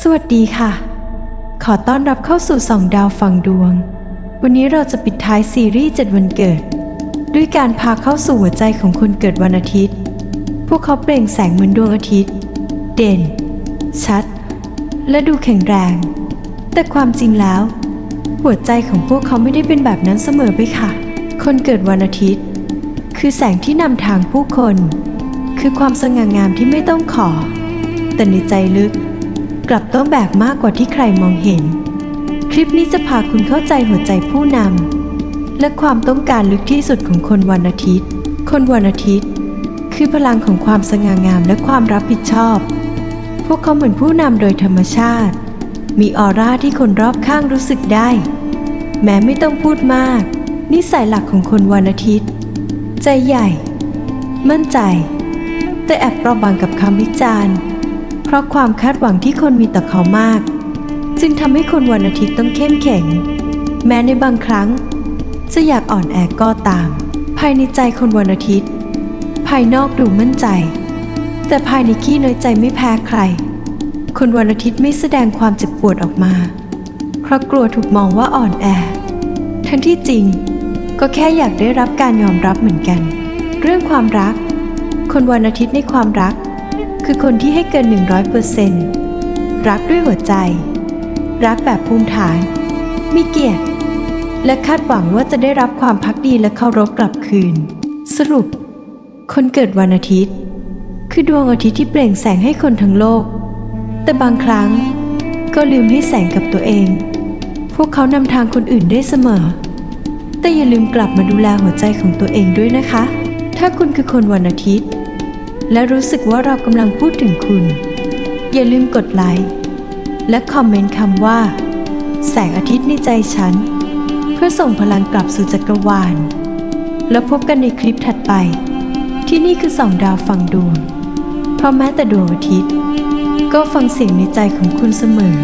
สวัสดีค่ะ ขอต้อนรับเข้าสู่สองดาวฟังดวง วันนี้เราจะปิดท้ายซีรีส์7วันเกิด ด้วยการพาเข้าสู่หัวใจของคนเกิดวันอาทิตย์ พวกเขาเปล่งแสงเหมือนดวงอาทิตย์ เด่น ชัด และดูแข็งแรง แต่ความจริงแล้ว หัวใจของพวกเขาไม่ได้เป็นแบบนั้นเสมอไปค่ะ คนเกิดวันอาทิตย์ คือแสงที่นำทางผู้คน คือความสง่างามที่ไม่ต้องขอ แต่ในใจลึก กลับต้องแบกมากกว่าที่ใครมองเห็น คลิปนี้จะพาคุณเข้าใจหัวใจผู้นำและความต้องการลึกที่สุดของคนวันอาทิตย์ คนวันอาทิตย์ คือพลังของความสง่างามและความรับผิดชอบ พวกเขาเหมือนผู้นำโดยธรรมชาติ มีออร่าที่คนรอบข้างรู้สึกได้ แม้ไม่ต้องพูดมาก นิสัยหลักของคนวันอาทิตย์ ใจใหญ่ มั่นใจ แต่แอบเปราะบางกับคำวิจารณ์ ราะความคาดหวังที่คนมีต่อเขามาก จึงทำให้คนวันอาทิตย์ต้องเข้มแข็ง แม้ในบางครั้ง จะอยากอ่อนแอก็ตาม ภายในใจคนวันอาทิตย์ ภายนอกดูมั่นใจ แต่ภายในขี้น้อยใจไม่แพ้ใคร คนวันอาทิตย์ไม่แสดงความเจ็บปวดออกมา เพราะกลัวถูกมองว่าอ่อนแอ ทั้งที่จริง ก็แค่อยากได้รับการยอมรับเหมือนกัน เรื่องความรัก คนวันอาทิตย์ในความรัก คือคนที่ให้เกิน 100%รักด้วยหัวใจ รักแบบภูมิฐาน มีเกียรติ และคาดหวังว่าจะได้รับความพักดีและเคารพกลับคืน สรุป คนเกิดวันอาทิตย์ คือดวงอาทิตย์ที่เปล่งแสงให้คนทั้งโลก แต่บางครั้งก็ลืมให้แสงกับตัวเอง พวกเขานำทางคนอื่นได้เสมอ แต่อย่าลืมกลับมาดูแลหัวใจของตัวเองด้วยนะคะ ถ้าคุณคือคนวันอาทิตย์ และรู้สึกว่าเรากำลังพูดถึงคุณ อย่าลืมกดไลค์และคอมเมนต์คำว่า แสงอาทิตย์ในใจฉัน เพื่อส่งพลังกลับสู่จักรวาล แล้วพบกันในคลิปถัดไป ที่นี่คือสองดาวฟังดวง เพราะแม้แต่ดวงอาทิตย์ ก็ฟังเสียงในใจของคุณเสมอ